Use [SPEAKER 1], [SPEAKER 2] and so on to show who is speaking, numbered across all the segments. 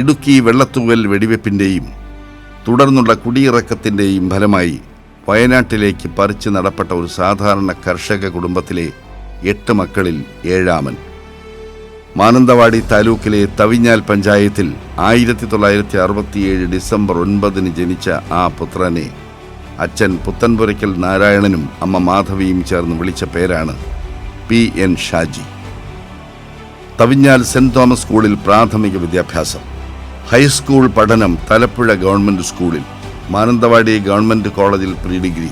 [SPEAKER 1] ഇടുക്കി വെള്ളത്തൂവൽ വെടിവെപ്പിന്റെയും തുടർന്നുള്ള കുടിയിറക്കത്തിന്റെയും ഫലമായി വയനാട്ടിലേക്ക് പറിച്ചു നടപ്പെട്ട ഒരു സാധാരണ കർഷക കുടുംബത്തിലെ എട്ട് മക്കളിൽ ഏഴാമൻ. മാനന്തവാടി താലൂക്കിലെ തവിഞ്ഞാൽ പഞ്ചായത്തിൽ ആയിരത്തി തൊള്ളായിരത്തി അറുപത്തിയേഴ് ഡിസംബർ ഒൻപതിന് ജനിച്ച ആ പുത്രനെ അച്ഛൻ പുത്തൻപുരയ്ക്കൽ നാരായണനും അമ്മ മാധവിയും ചേർന്ന് വിളിച്ച പേരാണ് P N Shaji. Thavinjal saint Thomas സ്കൂളിൽ പ്രാഥമിക വിദ്യാഭ്യാസം. ഹൈസ്കൂൾ പഠനം തലപ്പുഴ ഗവൺമെന്റ് സ്കൂളിൽ മാനന്തവാടി ഗവൺമെന്റ് കോളേജിൽ പ്രീ ഡിഗ്രി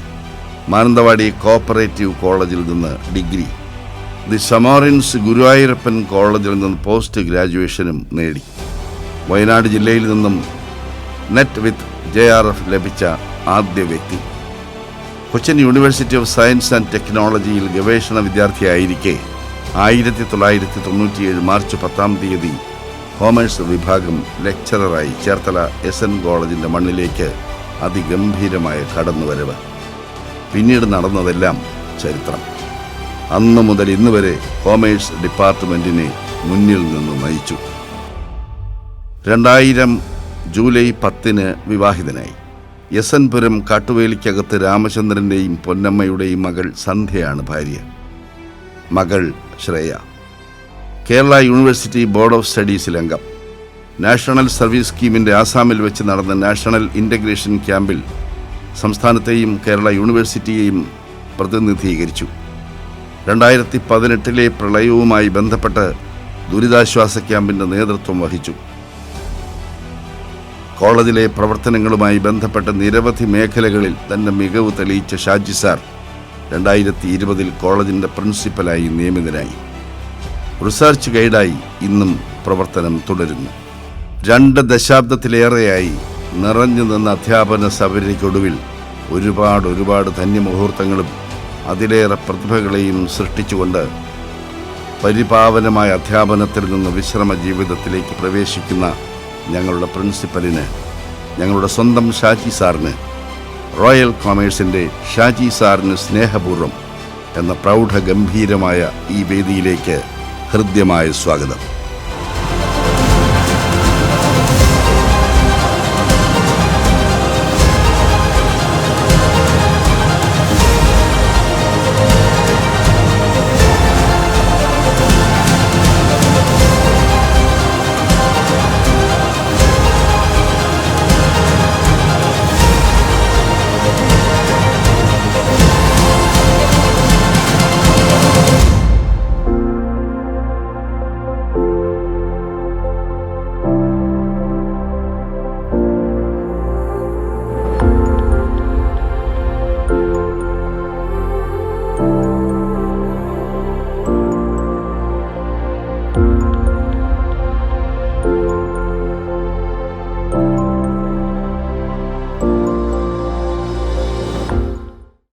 [SPEAKER 1] മാനന്തവാടി കോപ്പറേറ്റീവ് കോളേജിൽ നിന്ന് ഡിഗ്രി. ദി സമോറിൻസ് ഗുരുവായൂരപ്പൻ കോളേജിൽ നിന്ന് പോസ്റ്റ് ഗ്രാജുവേഷനും നേടി. വയനാട് ജില്ലയിൽ നിന്നും NET with J R F ലഭിച്ച ആദ്യ വ്യക്തി. Cochin university of science and ടെക്നോളജിയിൽ ഗവേഷണ വിദ്യാർത്ഥിയായിരിക്കെ ആയിരത്തി തൊള്ളായിരത്തി തൊണ്ണൂറ്റിയേഴ് മാർച്ച് പത്താം തീയതി കോമേഴ്സ് വിഭാഗം ലെക്ചററായി ചേർത്തല എസ് എൻ കോളേജിന്റെ മണ്ണിലേക്ക് അതിഗംഭീരമായ കടന്നുവരവ്. പിന്നീട് നടന്നതെല്ലാം ചരിത്രം. അന്ന് മുതൽ ഇന്ന് വരെ കോമേഴ്സ് ഡിപ്പാർട്ട്മെന്റിനെ മുന്നിൽ നിന്ന് നയിച്ചു. രണ്ടായിരം ജൂലൈ പത്തിന് വിവാഹിതനായി. എസ് എൻ പുരം കാട്ടുവേലിക്കകത്ത് രാമചന്ദ്രന്റെയും പൊന്നമ്മയുടെയും മകൾ സന്ധ്യയാണ് ഭാര്യ. മകൾ Shreya. Kerala university board of സ്റ്റഡീസിൽ അംഗം നാഷണൽ സർവീസ് സ്കീമിന്റെ ആസാമിൽ വെച്ച് നടന്ന നാഷണൽ ഇന്റഗ്രേഷൻ ക്യാമ്പിൽ സംസ്ഥാനത്തെയും കേരള യൂണിവേഴ്സിറ്റിയെയും പ്രതിനിധീകരിച്ചു. രണ്ടായിരത്തി പതിനെട്ടിലെ പ്രളയവുമായി ബന്ധപ്പെട്ട് ദുരിതാശ്വാസ ക്യാമ്പിന്റെ നേതൃത്വം വഹിച്ചു. കോളേജിലെ പ്രവർത്തനങ്ങളുമായി ബന്ധപ്പെട്ട നിരവധി മേഖലകളിൽ തന്റെ മികവ് തെളിയിച്ച ഷാജി സാർ രണ്ടായിരത്തി ഇരുപതിൽ കോളേജിന്റെ പ്രിൻസിപ്പലായി നിയമിതനായി. റിസർച്ച് ഗൈഡായി ഇന്നും പ്രവർത്തനം തുടരുന്നു. രണ്ട് ദശാബ്ദത്തിലേറെയായി നിറഞ്ഞു നിന്ന അധ്യാപന സബരിക്കൊടുവിൽ ഒരുപാട് ഒരുപാട് ധന്യമുഹൂർത്തങ്ങളും അതിലേറെ പ്രതിഭകളെയും സൃഷ്ടിച്ചുകൊണ്ട് പരിപാവനമായ അധ്യാപനത്തിൽ നിന്ന് വിശ്രമ ജീവിതത്തിലേക്ക് പ്രവേശിക്കുന്ന ഞങ്ങളുടെ പ്രിൻസിപ്പലിന് ഞങ്ങളുടെ സ്വന്തം ഷാജി സാറിന് റോയൽ കോമേഴ്സിന്റെ ഷാജി സാറിന് സ്നേഹപൂർവം എന്ന പ്രൗഢഗംഭീരമായ ഈ വേദിയിലേക്ക് ഹൃദ്യമായ സ്വാഗതം.